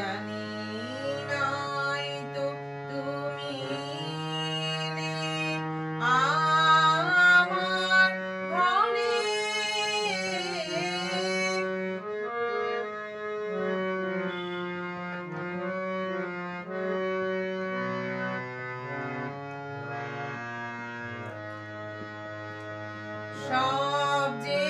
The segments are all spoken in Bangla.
জানি নাই তো তুমি আমার ঘরে সব যে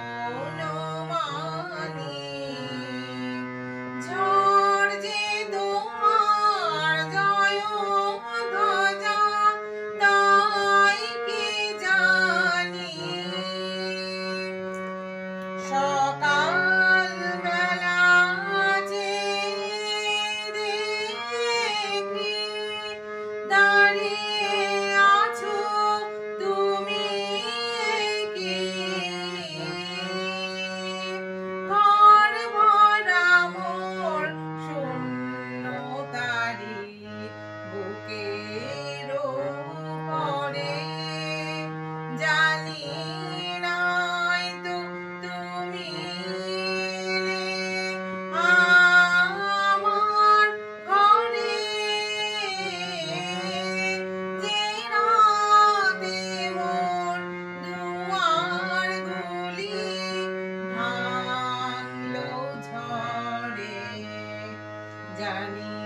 জানি